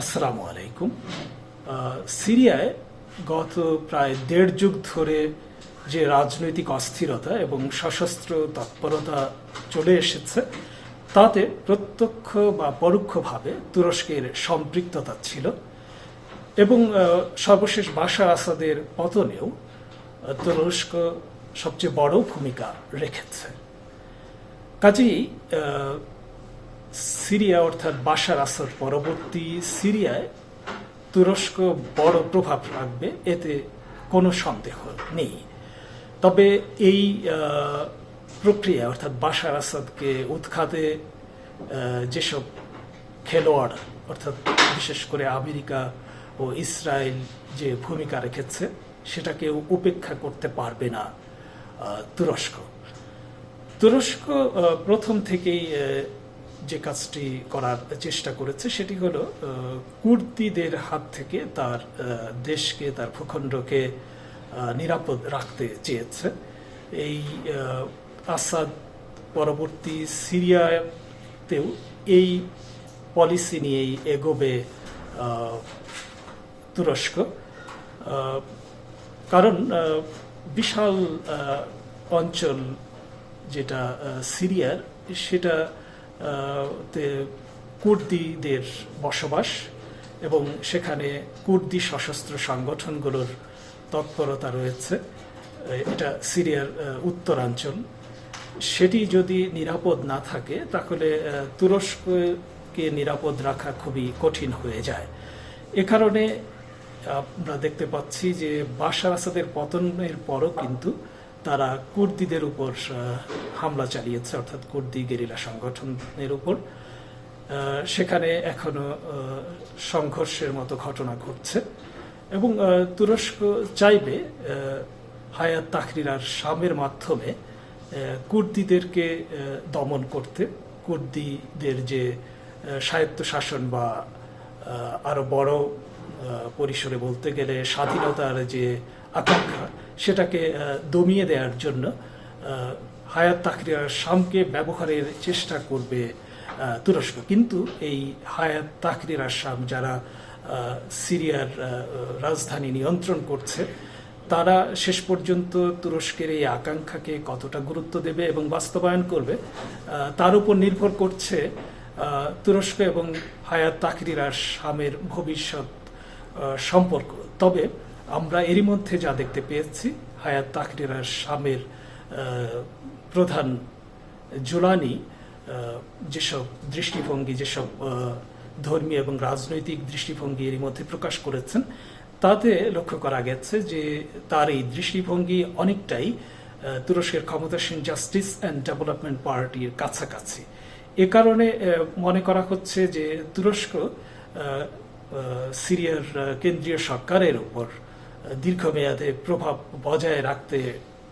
আসসালামু আলাইকুম। সিরিয়ায় গত প্রায় দেড় যুগ ধরে যে রাজনৈতিক অস্থিরতা এবং সশস্ত্র তৎপরতা চলে এসেছে, তাতে প্রত্যক্ষ বা পরোক্ষভাবে তুরস্কের সম্পৃক্ততা ছিল এবং সর্বশেষ বাশার আসাদের পতনেও তুরস্ক সবচেয়ে বড় ভূমিকা রেখেছে। কাজেই সিরিয়া অর্থাৎ বাশার আসাদ পরবর্তী সিরিয়ায় তুরস্ক বড় প্রভাব রাখবে, এতে কোনো সন্দেহ নেই। তবে এই প্রক্রিয়া অর্থাৎ বাশার আসাদকে উৎখাতে যেসব খেলোয়াড় অর্থাৎ বিশেষ করে আমেরিকা ও ইসরায়েল যে ভূমিকা রেখেছে, সেটাকে উপেক্ষা করতে পারবে না তুরস্ক। তুরস্ক প্রথম থেকেই যে কাজটি করার চেষ্টা করেছে, সেটি হলো কুর্দিদের হাত থেকে তার দেশকে, তার ভূখণ্ডকে নিরাপদ রাখতে চেয়েছে। এই আসাদ পরবর্তী সিরিয়াতেও এই পলিসি নিয়েই এগোবে তুরস্ক। কারণ বিশাল অঞ্চল যেটা সিরিয়ার, সেটা কুর্দিদের বসবাস এবং সেখানে কুর্দি সশস্ত্র সংগঠনগুলোর তৎপরতা রয়েছে। এটা সিরিয়ার উত্তরাঞ্চল। সেটি যদি নিরাপদ না থাকে, তাহলে তুরস্ককে নিরাপদ রাখা খুবই কঠিন হয়ে যায়। এ কারণে আমরা দেখতে পাচ্ছি যে বাশার আসাদের পতনের পরও কিন্তু তারা কুর্দিদের উপর হামলা চালিয়েছে অর্থাৎ কুর্দি গেরিলা সংগঠনের উপর। সেখানে এখনও সংঘর্ষের মতো ঘটনা ঘটছে। এবং তুরস্ক চাইবে হায়াত তাকরিরার শামের মাধ্যমে কুর্দিদেরকে দমন করতে। কুর্দিদের যে আহ, স্বায়ত্ত শাসন বা আহ, আরও বড় পরিসরে বলতে গেলে স্বাধীনতার যে আকাঙ্ক্ষা, সেটাকে দমিয়ে দেওয়ার জন্য হায়াত তাকরিয়ার শামকে ব্যবহারের চেষ্টা করবে তুরস্ক। কিন্তু এই হায়াত তাকরির শাম যারা সিরিয়ার রাজধানী নিয়ন্ত্রণ করছে, তারা শেষ পর্যন্ত তুরস্কের এই আকাঙ্ক্ষাকে কতটা গুরুত্ব দেবে এবং বাস্তবায়ন করবে তার উপর নির্ভর করছে তুরস্ক এবং হায়াত তাকরির শামের ভবিষ্যৎ সম্পর্ক। তবে আমরা এরই মধ্যে যা দেখতে পেয়েছি, হায়াত তাকরির শামের প্রধান জুলানি যেসব দৃষ্টিভঙ্গি, যেসব ধর্মীয় এবং রাজনৈতিক দৃষ্টিভঙ্গি এরই মধ্যে প্রকাশ করেছেন, তাতে লক্ষ্য করা গেছে যে তার এই দৃষ্টিভঙ্গি অনেকটাই তুরস্কের ক্ষমতাসীন জাস্টিস অ্যান্ড ডেভেলপমেন্ট পার্টির কাছাকাছি। এ কারণে মনে করা হচ্ছে যে তুরস্ক সিরিয়ার কেন্দ্রীয় সরকারের উপর দীর্ঘমেয়াদে প্রভাব বজায় রাখতে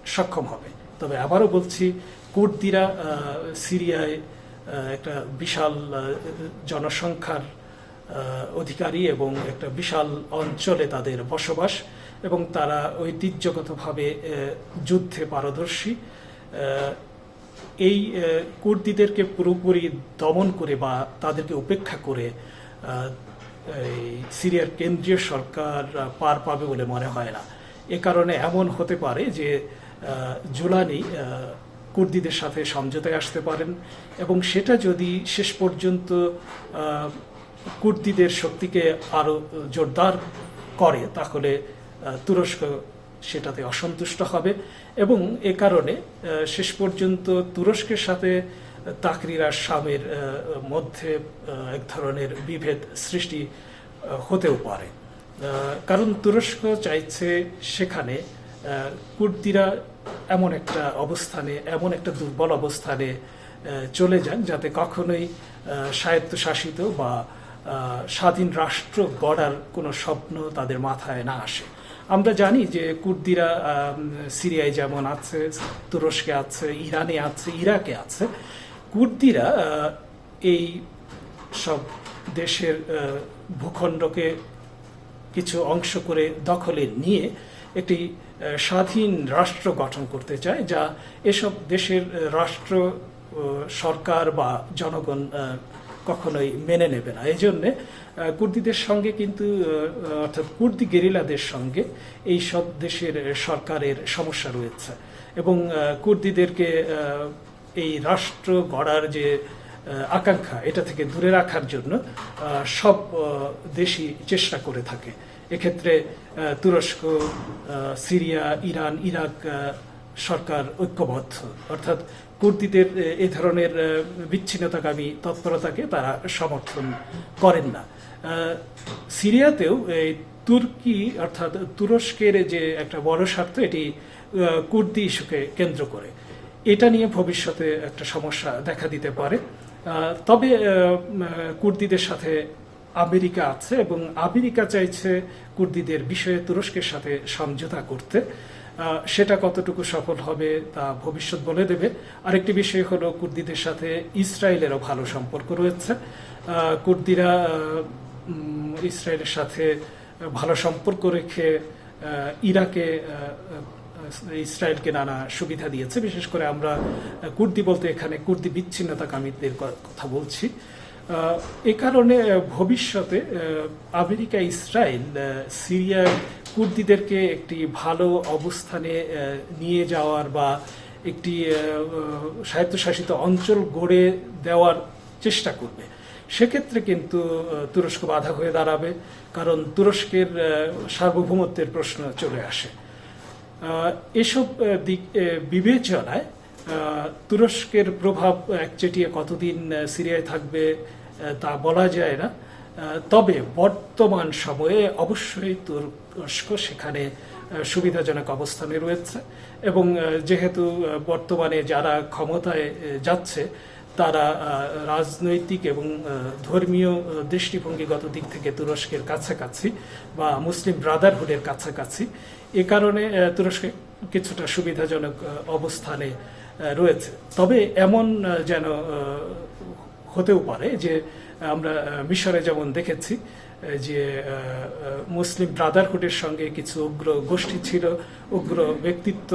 সক্ষম হবে। তবে আবারও বলছি, কুর্দিরা সিরিয়ায় একটা বিশাল জনসংখ্যার অধিকারী এবং একটা বিশাল অঞ্চলে তাদের বসবাস এবং তারা ঐতিহ্যগতভাবে যুদ্ধে পারদর্শী। এই কুর্দিদেরকে পুরোপুরি দমন করে বা তাদেরকে উপেক্ষা করে এই সিরিয়ার কেন্দ্রীয় সরকার পার পাবে বলে মনে হয় না। এ কারণে এমন হতে পারে যে জুলানি কুর্দিদের সাথে সমঝোতায় আসতে পারেন এবং সেটা যদি শেষ পর্যন্ত কুর্দিদের শক্তিকে আরও জোরদার করে, তাহলে তুরস্ক সেটাতে অসন্তুষ্ট হবে এবং এ কারণে শেষ পর্যন্ত তুরস্কের সাথে তাকরির আর আহ, মধ্যে এক ধরনের বিভেদ সৃষ্টি হতেও পারে। কারণ তুরস্ক চাইছে সেখানে কুর্দিরা এমন একটা অবস্থানে এমন একটা দুর্বল অবস্থানে চলে যান যাতে কখনোই স্বায়ত্তশাসিত বা স্বাধীন রাষ্ট্র গড়ার কোনো স্বপ্ন তাদের মাথায় না আসে। আমরা জানি যে কুর্দিরা সিরিয়ায় যেমন আছে তুরস্কে আছে ইরানে আছে ইরাকে আছে কুর্দিরা এই সব দেশের ভূখণ্ডকে কিছু অংশ করে দখলে নিয়ে একটি স্বাধীন রাষ্ট্র গঠন করতে চায়, যা এসব দেশের রাষ্ট্র সরকার বা জনগণ কখনোই মেনে নেবে না। এই জন্যে কুর্দিদের সঙ্গে কিন্তু অর্থাৎ কুর্দি গেরিলাদের সঙ্গে এই সব দেশের সরকারের সমস্যা রয়েছে এবং কুর্দিদেরকে এই রাষ্ট্র গড়ার যে আকাঙ্ক্ষা, এটা থেকে দূরে রাখার জন্য সব দেশই চেষ্টা করে থাকে। এক্ষেত্রে তুরস্ক সিরিয়া, ইরান, ইরাক সরকার ঐক্যবদ্ধ। অর্থাৎ কুর্দিদের, এ ধরনের বিচ্ছিন্নতাকামী তৎপরতাকে তারা সমর্থন করেন না। সিরিয়াতেও এই তুর্কি, অর্থাৎ তুরস্কের যে একটা বড় স্বার্থ, এটি কুর্দি ইস্যুকে কেন্দ্র করে। এটা নিয়ে ভবিষ্যতে একটা সমস্যা দেখা দিতে পারে। তবে কুর্দিদের সাথে আমেরিকা আছে এবং আমেরিকা চাইছে কুর্দিদের বিষয়ে তুরস্কের সাথে সমঝোতা করতে। সেটা কতটুকু সফল হবে তা ভবিষ্যৎ বলে দেবে। আরেকটি বিষয় হলো কুর্দিদের সাথে ইসরায়েলেরও ভালো সম্পর্ক রয়েছে। কুর্দিরা ইসরায়েলের সাথে ভালো সম্পর্ক রেখে ইরাকে ইসরায়েলকে নানা সুবিধা দিয়েছে। বিশেষ করে আমরা কুর্দি বলতে এখানে কুর্দি বিচ্ছিন্নতাকামীদের কথা বলছি। এ কারণে ভবিষ্যতে আমেরিকা, ইসরায়েল সিরিয়ার কুর্দিদেরকে একটি ভালো অবস্থানে নিয়ে যাওয়ার বা একটি স্বায়ত্তশাসিত অঞ্চল গড়ে দেওয়ার চেষ্টা করবে। সেক্ষেত্রে কিন্তু তুরস্ক বাধা হয়ে দাঁড়াবে, কারণ তুরস্কের সার্বভৌমত্বের প্রশ্ন চলে আসে। এসব দিক বিবেচনায় তুরস্কের প্রভাব একচেটিয়া কতদিন সিরিয়ায় থাকবে তা বলা যায় না। তবে বর্তমান সময়ে অবশ্যই তুরস্ক সেখানে সুবিধাজনক অবস্থানে রয়েছে এবং যেহেতু বর্তমানে যারা ক্ষমতায় যাচ্ছে তারা রাজনৈতিক এবং ধর্মীয় দৃষ্টিভঙ্গিগত দিক থেকে তুরস্কের কাছাকাছি বা মুসলিম ব্রাদারহুডের কাছাকাছি। এ কারণে তুরস্ক কিছুটা সুবিধাজনক অবস্থানে রয়েছে। তবে এমন যেন হতেও পারে যে, আমরা মিশরে যেমন দেখেছি যে মুসলিম ব্রাদারহুডের সঙ্গে কিছু উগ্র গোষ্ঠী ছিল, উগ্র ব্যক্তিত্ব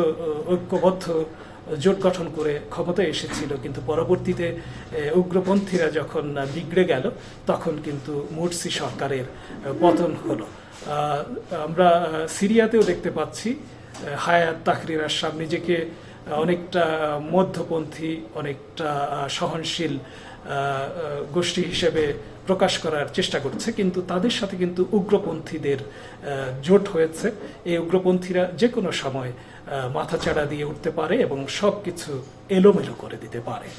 ঐক্যবদ্ধ জোট গঠন করে ক্ষমতায় এসেছিল, কিন্তু পরবর্তীতে উগ্রপন্থীরা যখন বিগড়ে গেল, তখন কিন্তু মুরসি সরকারের পতন হলো। আমরা সিরিয়াতেও দেখতে পাচ্ছি হায়াত তাকরির আশরাফ নিজেকে অনেকটা মধ্যপন্থী, অনেকটা সহনশীল গোষ্ঠী হিসেবে প্রকাশ করার চেষ্টা করছে, কিন্তু তাদের সাথে কিন্তু উগ্রপন্থীদের জোট হয়েছে। এই উগ্রপন্থীরা যে কোনো সময় মাথাচাড়া দিয়ে উঠতে পারে এবং সব কিছু এলোমেলো করে দিতে পারে।